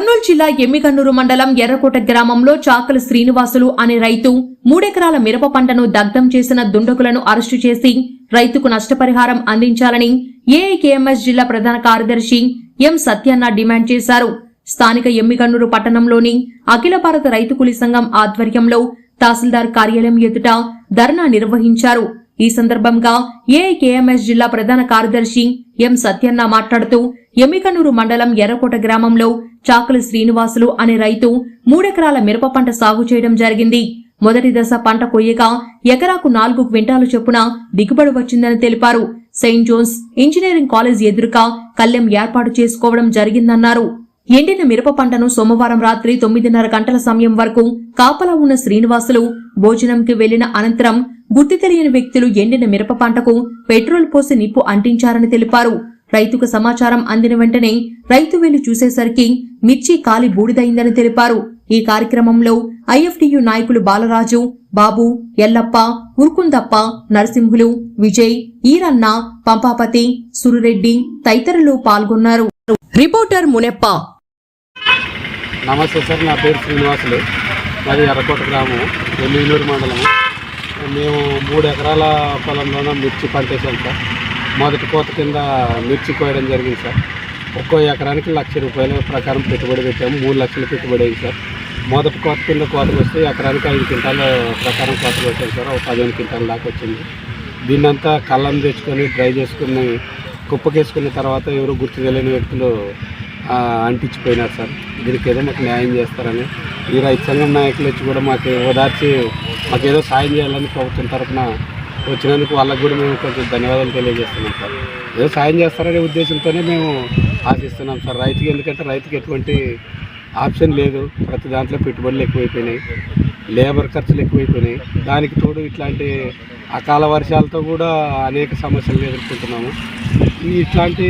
కర్నూలు జిల్లా ఎమ్మిగన్నూరు మండలం ఎర్రకోట గ్రామంలో చాకల శ్రీనివాసులు అనే రైతు మూడెకరాల మిరప పంటను దగ్ధం చేసిన దుండకులను అరెస్టు చేసి రైతుకు నష్టపరిహారం అందించాలని ఏఐకేఎంఎస్ జిల్లా ప్రధాన కార్యదర్శి ఎం సత్యన్న డిమాండ్ చేశారు. స్థానిక ఎమ్మిగన్నూరు పట్టణంలోని అఖిల భారత రైతు కులి సంఘం ఆధ్వర్యంలో తహసీల్దార్ కార్యాలయం ఎదుట ధర్నా నిర్వహించారు. ఈ సందర్భంగా ఏఐకేఎంఎస్ జిల్లా ప్రధాన కార్యదర్శి ఎం సత్యన్న మాట్లాడుతూ ఎమికనూరు మండలం ఎర్రకోట గ్రామంలో చాకలి శ్రీనివాసులు అనే రైతు మూడెకరాల మిరప పంట సాగు చేయడం జరిగింది. మొదటి దశ పంట కొయ్యగా ఎకరాకు నాలుగు క్వింటాలు చొప్పున దిగుబడి వచ్చిందని తెలిపారు. సెయింట్ జోన్స్ ఇంజనీరింగ్ కాలేజ్ ఎదురుగా కళ్ళెం ఏర్పాటు చేసుకోవడం జరిగిందన్నారు. ఎండిన మిరప పంటను సోమవారం రాత్రి తొమ్మిదిన్నర గంటల సమయం వరకు కాపలా ఉన్న శ్రీనివాసులు భోజనంకి వెళ్ళిన అనంతరం గుర్తు తెలియని వ్యక్తులు ఎండిన మిరప పంటకు పెట్రోల్ పోసి నిప్పు అంటించారని తెలిపారు. రైతుకు సమాచారం అందిన వెంటనే రైతు వెళ్ళి చూసేసరికి మిర్చి కాలి బూడిదైందని తెలిపారు. ఈ కార్యక్రమంలో ఐఎఫ్టియు నాయకులు బాలరాజు బాబు ఎల్లప్ప ఉరుకుందప్ప నరసింహులు విజయ్ ఈరన్న పంపాపతి సురురెడ్డి తదితరులు పాల్గొన్నారు. రిపోర్టర్ మునెప్ప. నమస్తే సార్ నా పేరు శ్రీనివాసులు. మాది ఎర్రకోట గ్రామం ఎమ్మిగనూరు మండలం. మేము మూడు ఎకరాల పొలంలోన మిర్చి పంటేసాం సార్. మొదటి కోత కింద మిర్చి కోయడం జరిగింది సార్. ఒక్కో ఎకరానికి లక్ష రూపాయల ప్రకారం పెట్టుబడి పెట్టాము. మూడు లక్షలు పెట్టుబడి అయింది సార్. మొదటి కోత కింద కోతకు వస్తే ఎకరానికి ఐదు క్వింటాల ప్రకారం కోత పెట్టాం సార్. ఒక పదిహేను క్వింటాల దాకా వచ్చింది. దీన్నంతా కళ్ళం తెచ్చుకొని డ్రై చేసుకుని కుప్పకేసుకున్న తర్వాత ఎవరు గుర్తు తెలియని వ్యక్తులు అంటించిపోయినారు సార్. దీనికి ఏదో మాకు న్యాయం చేస్తారని ఈ రైతు సంఘం నాయకులు వచ్చి కూడా మాకు ఓదార్చి మాకు ఏదో సాయం చేయాలని ప్రభుత్వం తరఫున వచ్చినందుకు వాళ్ళకు కూడా మేము కొంచెం ధన్యవాదాలు తెలియజేస్తున్నాం సార్. ఏదో సాయం చేస్తారనే ఉద్దేశంతోనే మేము ఆశిస్తున్నాం సార్. రైతుకి ఎందుకంటే రైతుకి ఎటువంటి ఆప్షన్ లేదు. ప్రతి దాంట్లో పెట్టుబడులు ఎక్కువైపోయినాయి. లేబర్ ఖర్చులు ఎక్కువైపోయినాయి. దానికి తోడు ఇట్లాంటి అకాల వర్షాలతో కూడా అనేక సమస్యలు ఎదుర్కొంటున్నాము. ఇట్లాంటి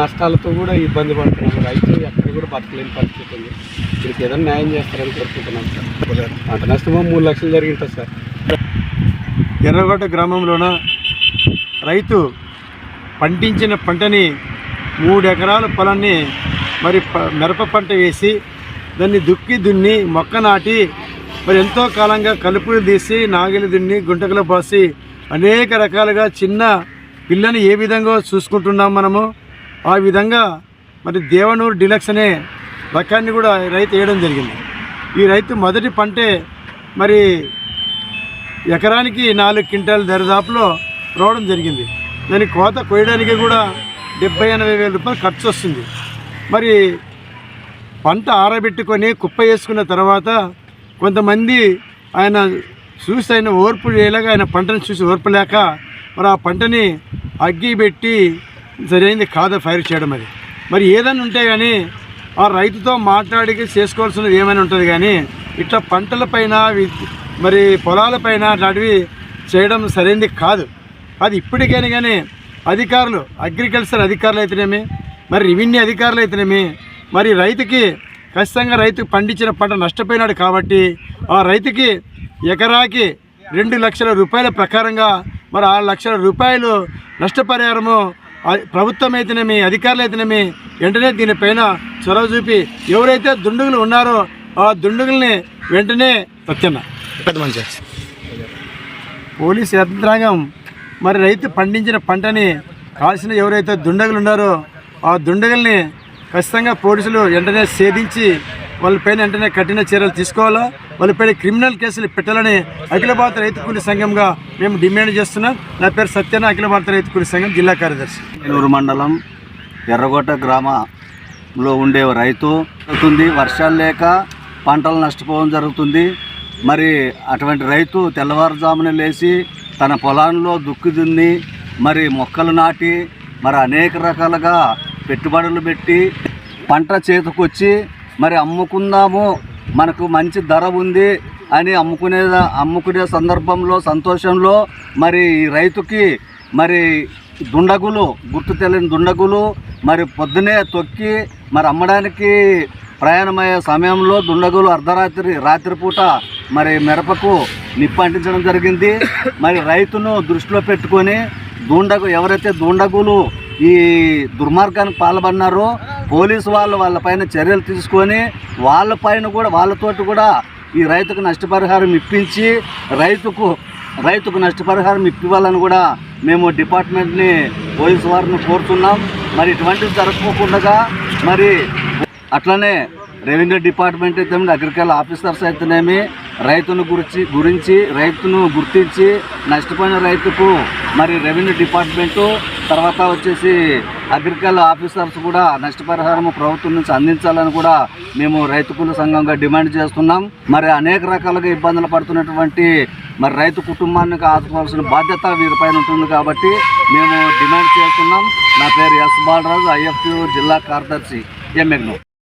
నష్టాలతో కూడా ఇబ్బంది పడుతున్నాము. రైతు ఎక్కడ కూడా బతకలేని పరిస్థితి ఉంది. దీనికి ఏదైనా న్యాయం చేస్తారని కోరుకుంటున్నాం సార్. పంట నష్టమో మూడు లక్షలు జరిగింటుంది సార్. ఎర్రగొట్ట గ్రామంలోన రైతు పండించిన పంటని మూడు ఎకరాల పొలాన్ని మరి మిరప పంట వేసి దాన్ని దుక్కి దున్ని మొక్క నాటి మరి ఎంతో కాలంగా కలుపులు తీసి నాగిలి దున్ని గుంటకలు పోసి అనేక రకాలుగా చిన్న పిల్లని ఏ విధంగా చూసుకుంటున్నాం మనము? ఆ విధంగా మరి దేవనూరు డిలక్స్ అనే రకాన్ని కూడా రైతు వేయడం జరిగింది. ఈ రైతు మొదటి పంటే మరి ఎకరానికి నాలుగు క్వింటాల దరిదాపులో రావడం జరిగింది. దాని కోత కోయడానికి కూడా డెబ్బై ఎనభై వేల రూపాయలు ఖర్చు వస్తుంది. మరి పంట ఆరబెట్టుకొని కుప్ప వేసుకున్న తర్వాత కొంతమంది ఆయన చూసి ఆయన ఓర్పు చేయలేక ఆయన పంటను చూసి ఓర్పు లేక మరి ఆ పంటని అగ్గి పెట్టి సరైనది కాదు ఫైర్ చేయడం అది. మరి ఏదైనా ఉంటే కానీ ఆ రైతుతో మాట్లాడి చేసుకోవాల్సినది ఏమైనా ఉంటుంది కానీ ఇట్లా పంటలపైన మరి పొలాలపైన అట్లాంటివి చేయడం సరైనది కాదు. అది ఇప్పటికైనా కానీ అధికారులు అగ్రికల్చర్ అధికారులు అయితేనేమి మరి రెవెన్యూ అధికారులు అయితేనేమి మరి రైతుకి ఖచ్చితంగా రైతు పండించిన పంట నష్టపోయినాడు కాబట్టి ఆ రైతుకి ఎకరాకి రెండు లక్షల రూపాయల ప్రకారంగా మరి ఆరు లక్షల రూపాయలు నష్టపరిహారము ప్రభుత్వం అయితేనేమి అధికారులు అయితేనేమి వెంటనే దీనిపైన చొరవ చూపి ఎవరైతే దుండుగులు ఉన్నారో ఆ దుండుగుల్ని వెంటనే పెద్ద మంచి. పోలీస్ యంత్రాంగం మరి రైతు పండించిన పంటని కాల్చిన ఎవరైతే దుండగులు ఉన్నారో ఆ దుండగుల్ని ఖచ్చితంగా పోలీసులు వెంటనే సేధించి వాళ్ళపైన వెంటనే కఠిన చర్యలు తీసుకోవాలా? వాళ్ళపైన క్రిమినల్ కేసులు పెట్టాలని అఖిల భారత రైతు కూలి సంఘంగా మేము డిమాండ్ చేస్తున్నాం. నా పేరు సత్యన అఖిల భారత రైతు కూలి సంఘం జిల్లా కార్యదర్శి. నెల్లూరు మండలం ఎర్రగొట్ట గ్రామంలో ఉండే రైతు అవుతుంది. వర్షాలు లేక పంటలు నష్టపోవడం జరుగుతుంది. మరి అటువంటి రైతు తెల్లవారుజామున లేచి తన పొలాల్లో దుక్కి దున్ని మరి మొక్కలు నాటి మరి అనేక రకాలుగా పెట్టుబడులు పెట్టి పంట చేతికొచ్చి మరి అమ్ముకుందాము మనకు మంచి ధర ఉంది అని అమ్ముకునే అమ్ముకునే సందర్భంలో సంతోషంలో మరి ఈ రైతుకి మరి దుండగులు గుర్తు తెలియని దుండగులు మరి పొద్దునే తొక్కి మరి అమ్మడానికి ప్రయాణమయ్యే సమయంలో దుండగులు అర్ధరాత్రి రాత్రిపూట మరి మిరపకు నిప్పు అంటించడం జరిగింది. మరి రైతును దృష్టిలో పెట్టుకొని దుండగు ఎవరైతే దుండగులు ఈ దుర్మార్గానికి పాల్పడినారో పోలీసు వాళ్ళు వాళ్ళపైన చర్యలు తీసుకొని వాళ్ళపైన కూడా వాళ్ళతోటి కూడా ఈ రైతుకు నష్టపరిహారం ఇప్పించి రైతుకు రైతుకు నష్టపరిహారం ఇప్పివ్వాలని కూడా మేము డిపార్ట్మెంట్ని పోలీసు వారిని కోరుతున్నాం. మరి ఇటువంటివి జరగకుండా మరి అట్లనే రెవెన్యూ డిపార్ట్మెంట్ అయితే అగ్రికల్చర్ ఆఫీసర్స్ అయితేనేమి రైతును గురించి గురించి రైతును గుర్తించి నష్టపోయిన రైతుకు మరి రెవెన్యూ డిపార్ట్మెంటు తర్వాత వచ్చేసి అగ్రికల్చర్ ఆఫీసర్స్ కూడా నష్టపరిహారం ప్రభుత్వం నుంచి అందించాలని కూడా మేము రైతుకుల సంఘంగా డిమాండ్ చేస్తున్నాం. మరి అనేక రకాలుగా ఇబ్బందులు పడుతున్నటువంటి మరి రైతు కుటుంబానికి ఆదుకోవాల్సిన బాధ్యత వీరిపైన ఉంటుంది కాబట్టి మేము డిమాండ్ చేస్తున్నాం. నా పేరు ఎస్ బాలరాజు ఐఎఫ్యూ జిల్లా కార్యదర్శి ఎంఎగ్ను